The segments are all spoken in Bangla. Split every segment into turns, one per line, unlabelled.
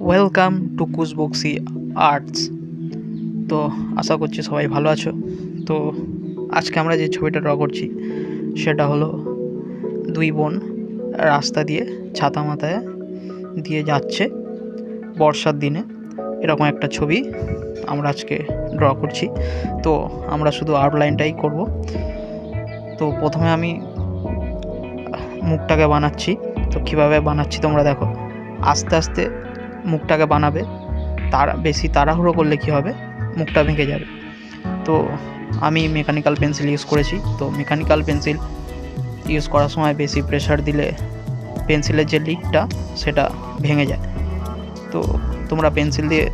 ওয়েলকাম টু কুসবক্সি আর্টস তো আশা করছি সবাই ভালো আছো। তো আজকে আমরা যে ছবিটা ড্র করছি, সেটা হলো দুই বোন রাস্তা দিয়ে ছাতা মাথায় দিয়ে যাচ্ছে বর্ষার দিনে। এরকম একটা ছবি আমরা আজকে ড্র করছি। তো আমরা শুধু আউটলাইনটাই করব। তো প্রথমে আমি মুখটাকে বানাচ্ছি। তো কীভাবে বানাচ্ছি তোমরা দেখো। আস্তে আস্তে মুখটাকে বানাবে। তার, বেশি তাড়াহুড়ো করলে কী হবে? মুখটা ভেঙে যাবে। তো আমি মেকানিক্যাল পেন্সিল ইউজ করেছি। তো মেকানিক্যাল পেন্সিল ইউজ করার সময় বেশি প্রেশার দিলে পেন্সিলের যে লিকটা সেটা ভেঙে যায়। তো তোমরা পেন্সিল দিয়ে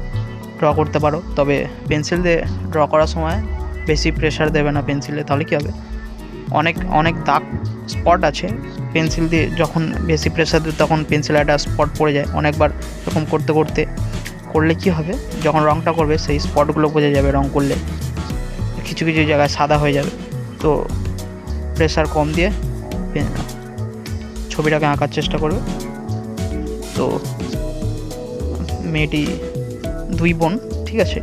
ড্র করতে পারো। তবে পেন্সিল দিয়ে ড্র করার সময় বেশি প্রেশার দেবে না পেন্সিলে তাহলে কী হবে? অনেক অনেক দাগ স্পট আছে। পেন্সিল দিয়ে যখন বেশি প্রেশার দিই তখন পেন্সিল একটা স্পট পড়ে যায় অনেকবার এরকম করতে করতে। করলে কি হবে? যখন রঙটা করবে সেই স্পটগুলো বোঝা যাবে রং করলে। কিছু কিছু জায়গায় সাদা হয়ে যাবে। তো প্রেশার কম দিয়ে ছবিটাকে আঁকার চেষ্টা করবে। তো মেয়েটি দুই বোন, ঠিক আছে?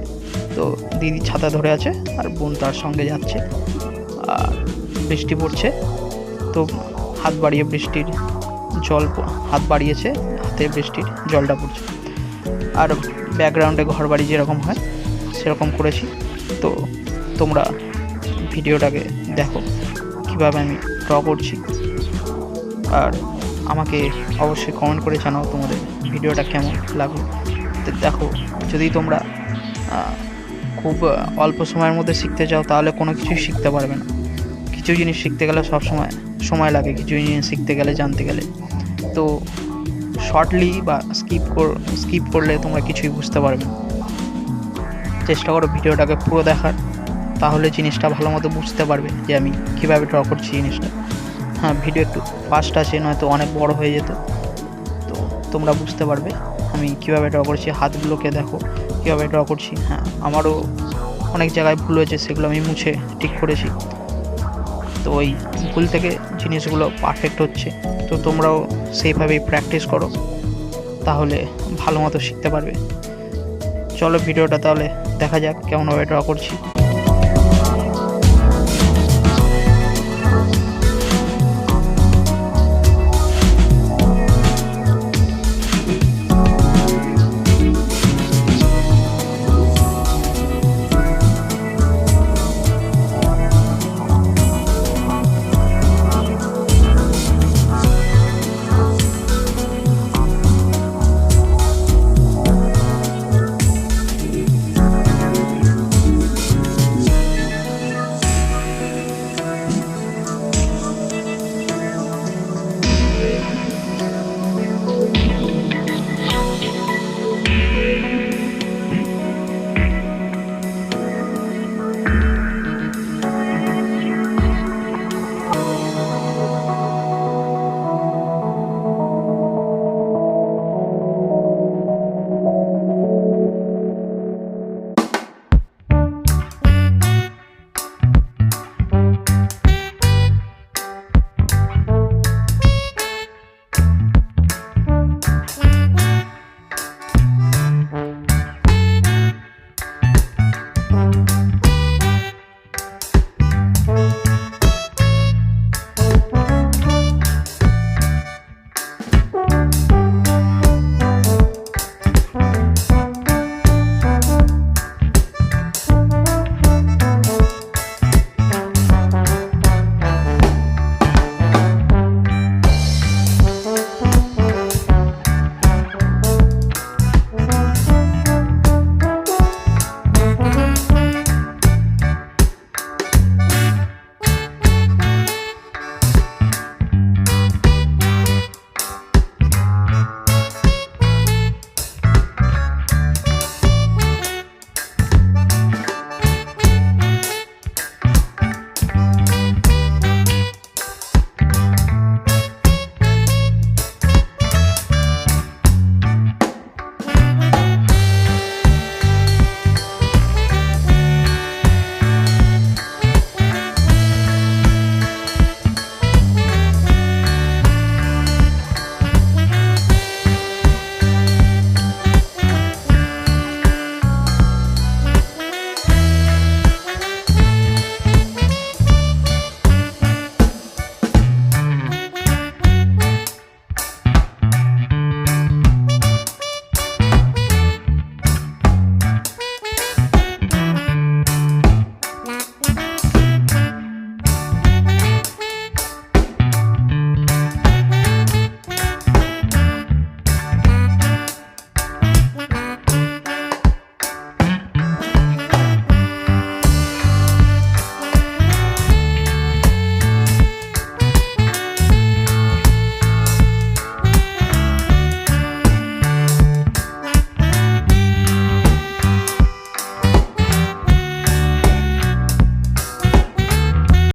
তো দিদি ছাতা ধরে আছে আর বোন তার সঙ্গে যাচ্ছে। আর বৃষ্টি পড়ছে, তো হাত বাড়িয়ে বৃষ্টির জল হাত বাড়িয়েছে, হাতে বৃষ্টির জলটা পড়ছে। আর ব্যাকগ্রাউন্ডে ঘর বাড়ি যেরকম হয়, সেরকম করেছি। তো তোমরা ভিডিওটাকে দেখো, কীভাবে আমি ড্র করছি। আর আমাকে অবশ্যই কমেন্ট করে জানাও তোমাদের ভিডিওটা কেমন লাগল। দেখো, যদি তোমরা খুব অল্প সময়ের মধ্যে শিখতে চাও, তাহলে কোনো কিছুই শিখতে পারবে না। কিছু জিনিস শিখতে গেলে সব সময় সময় লাগে, কিছু জিনিস শিখতে গেলে, জানতে গেলে। তো শর্টলি বা স্কিপ কর স্কিপ করলে তোমরা কিছুই বুঝতে পারবে চেষ্টা করো ভিডিওটাকে পুরো দেখার, তাহলে জিনিসটা ভালো মতো বুঝতে পারবে যে আমি কীভাবে ড্র করছি জিনিসটা। হ্যাঁ ভিডিও একটু ফাস্ট আছে নয়তো অনেক বড় হয়ে যেত। তো তোমরা বুঝতে পারবে আমি কীভাবে ড্র করছি, হাতগুলোকে দেখো, কীভাবে ড্র করছি। হ্যাঁ আমারও অনেক জায়গায় ভুল হয়েছে, সেগুলো আমি মুছে ঠিক করেছি। তো ওই ভুল থেকে জিনিসগুলো পারফেক্ট হচ্ছে। তো তোমরাও সেইভাবেই প্র্যাকটিস করো, তাহলে ভালো মতো শিখতে পারবে। চলো ভিডিওটা তাহলে দেখা যাক কেমনভাবে ড্র করছি।